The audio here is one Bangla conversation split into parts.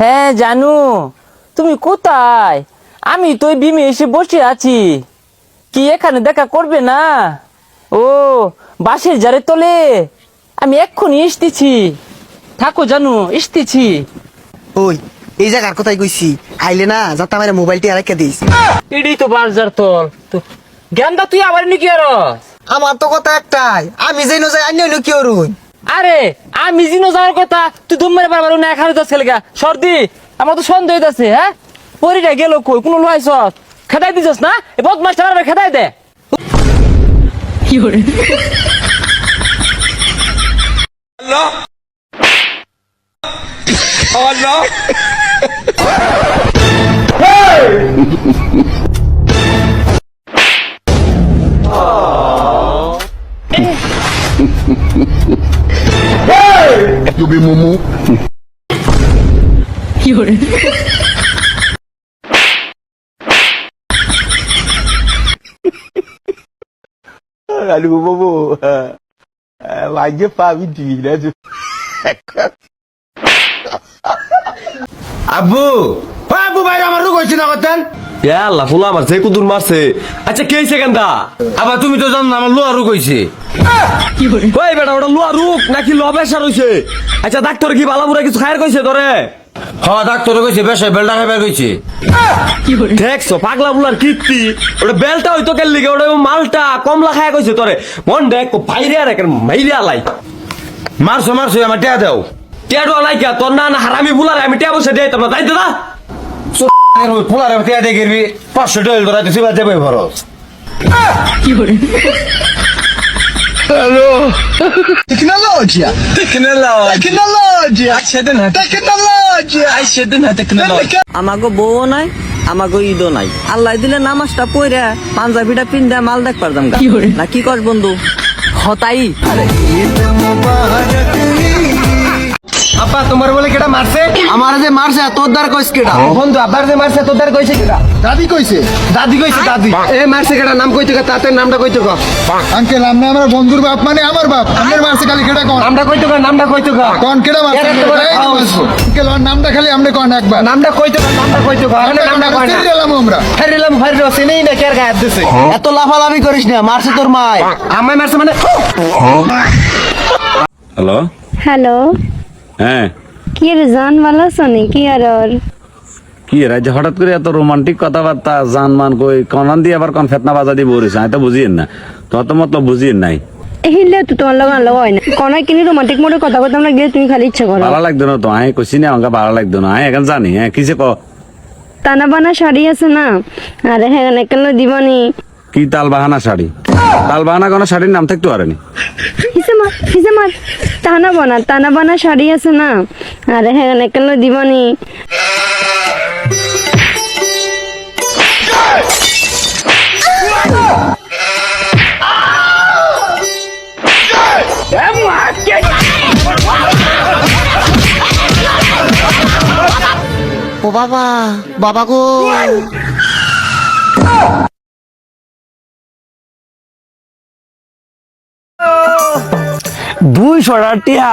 হ্যাঁ জানু। তুমি কোথায়? আমি তো বিমে এসে বসে আছি। কি এখানে দেখা করবে না? ও বাসের জারে তোলে। আমি এক্ষুনি আসতেছি থাকো জানু আসতেছি ওই এই জায়গার কোথায় কইছি। আইলে না যাতে আমার মোবাইলটি আরেকটা দিস। এটাই তো বাজার তোল। তো জ্ঞানদা তুই আবার নাকি আর আমার তো কথা একটাই। আমি যেন যাই হইল কি অরুণ? আরে আমি জিনো যাওয়ার কথা তুই দুমরে বারবার না এখানে যাচ্ছে লেগা সর্দি আমার তো সন্দেহ হইতাছে হ্যাঁ? পরিটা গেল কই? কোনো লইছ খেদাই দিছস না? এ বদমাসটা বারবার খেদাই দে। You be mumu. Lalu bobo. Wajib paham diri dah tu. আব্বু ও আব্বু ভাই আমার রোগ হয়েছে না করতেন আল্লাহ ফুলা আমার যে কুদুর মারছে। আচ্ছা কে কেনটা আবার তুমি তো জানো না আমার লোয়া রোগ হয়েছে ওই বেটা ওটা লোয়া রুক নাকি লো প্রেশার হইছে? আচ্ছা ডাক্তার কি বালাবুরা কিছু খায়ের কইছে তোরে হ্যাঁ ডাক্তার কইছে বেশ বেলটা খাইবার কইছে। দেখছ পাগলা বুলার কীর্তি? ওটা বেলটা হইতো কেন লিগে ওটা মালটা কমলা খায় কইছে তোরে মন দেখ বাইরে আর একের মাইরে আলাই। মারছো মারছো আমার টিয়া দাও। টেডো আলাই কে? তোর না না হারামি বুলারে আমি টেবো সে দেই তোমরা যাই দাদা পোলারে পাঁচশো তুই বাদ যাবে খরচ. আমাগো বউও নাই আমাগো ঈদও নাই। আল্লাহ দিলে নামাজটা পইরা পাঞ্জাবিটা পিন্দা মাল দেখ পারতাম গা। না কি কর বন্ধু? হতাই। আপা তোমার বলে কেটা মারছে? আমার যে মারছে তোর দ্বার কইস কেটা বন্ধু আব্বার যে মারছে তোর দ্বার কইছে কেটা দাদি কইছে। দাদি কইছে দাদি। এ মারছে কেটা নাম কইতে কা তাতে নামটা কইতে কা। আঙ্কেল আমি আমার বন্ধুর বাপ মানে আমার বাপ। আমার মারছে খালি কেটা কোন? নামটা কইতে কা নামটা কইতে কা। কোন কেটা মারছে। আঙ্কেল ওর নামটা খালি আমরা কোন একবার। নামটা কইতে কা নামটা কইতে কা। আরে নামটা কই না। গেলাম আমরা। ফেরিলাম ফাইরো সিনেই না কের গায়ে দিছে। এত লাফালাফি করিস না মারছে তোর মায়। আমায় মারছে মানে হ্যালো হ্যালো হ্যাঁ। কি রে জান ভালো আছো কি আর ওর? কি রাজ্য হঠাৎ করে এত রোমান্টিক কথাবার্তা জান মান কই কনান দিয়ে আবার কোন ফেতনা বাজা দিয়ে বলিস আমি তো বুঝিয়েন না। তোর তো মতলব বুঝিয়েন নাই। এহিলে তো তোমার লগা লগা হয় না। কোন কিনি রোমান্টিক মোডে কথা কইতাম আমরা গিয়ে তুমি খালি ইচ্ছা করো। ভালো লাগতো না তো আমি কইছি না আমাকে ভালো লাগতো না। আমি এখন জানি হ্যাঁ কিসে ক তানা বানা শাড়ি আছে না? আরে হ্যাঁ কেন দিবানি? কি তাল বাহানা শাড়ি? তাল বাহানা কোনো শাড়ির নাম থাকতে পারেনি। হিসে মার হিসে মার তানা বানা তানা বানা শাড়ি আছে না? আরে হ্যাঁ কেন দিবানি ও বাবা বাবা গো। দুইশো টিয়া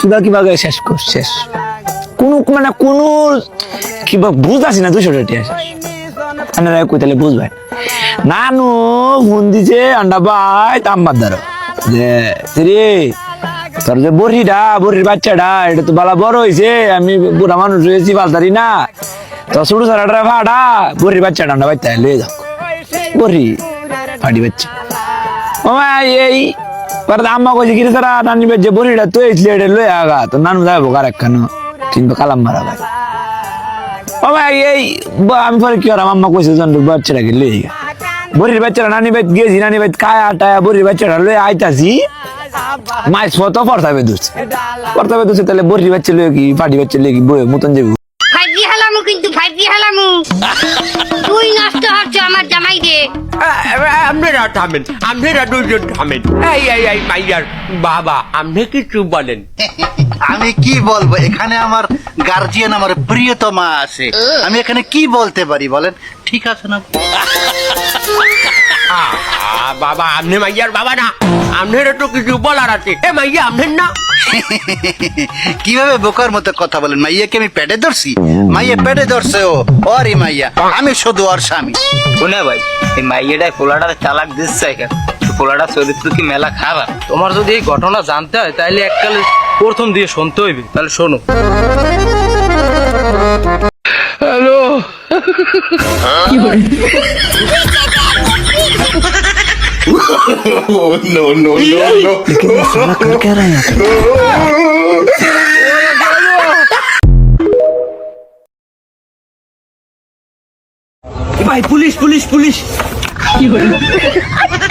কিবা কিবা শেষ কর, শেষ। কোনো মানে কোনো কিবা বুঝাছি না দুইশো টিয়া শেষ। আপনারা কই তাহলে বুঝবেন নানু ফোন দিছে, আন্ডা ভাই, তাম্বার দ্বারা যে রে তোর যে বড়িটা, বড়ির বাচ্চাটা, এটা তো বালা বড় হয়েছে আমি বুড়া মানুষ হয়েছি, বালতারি না। তো ছোট সারাটা ভাড়া বড়ির বাচ্চাটা আন্ডা বাচ্চা লয়ে যাও। বড়ি, ফাটি বাচ্চা। মামা এই পরে আম্মা কইছে কি তারা নানি যে বড়িটা তো এই লেটে লয়ে আগা তো নানু যাব কার একখানো কিন্তু কালাম মারা ভাই মামা এই আমি পরে কি করাম আম্মা কইছে জন বাচ্চাটাকে লয়ে গা বড়ির বাচ্চারা নানি বাইত গেছি নানি বাইত কায়া টায়া বড়ির বাচ্চাটা লয়ে আইতাছি মাইস ফটো পড়তাবে দুছে পড়তাবে দুছে তাহলে বড়ির বাচ্চা লয়ে কি পাটি বাচ্চা লয়ে কি বই মতন যাবি ফাইভি হালামু কিন্তু ফাইভি হালামু তুই নষ্ট হচ্ছ আমার জামাই রে আপনারা থামেন আপনারা দুজন থামেন। এই এই এই মাইয়ার বাবা আপনি কিছু বলেন? আমি কি বলব? এখানে আমার গার্জিয়ান আমার প্রিয়তমা আছে। আমি এখানে কি বলতে পারি বলেন? ঠিক আছে না? বাবা আপনি মাইয়ার বাবা না। আপনার তো কিছু বলার আছে। এ মাইয়া আপনার না? কীভাবে বোকার মতো কথা বলেন? মাইয়াকে আমি পেটে ধরছি? মাইয়া পেটে ধরছে ও। ওরে মাইয়া আমি শুধু ওর স্বামী। শুনে ভাই এই মাইয়েটা পোলাটা চালাক দিচ্ছে কেন পোলাটা চরিত্র কি মেলা খারাপ? তোমার যদি এই ঘটনা জানতে হয় তাহলে এককালে প্রথম দিয়ে শুনতে হইবে। তাহলে শোনো। ভাই পুলিশ পুলিশ পুলিশ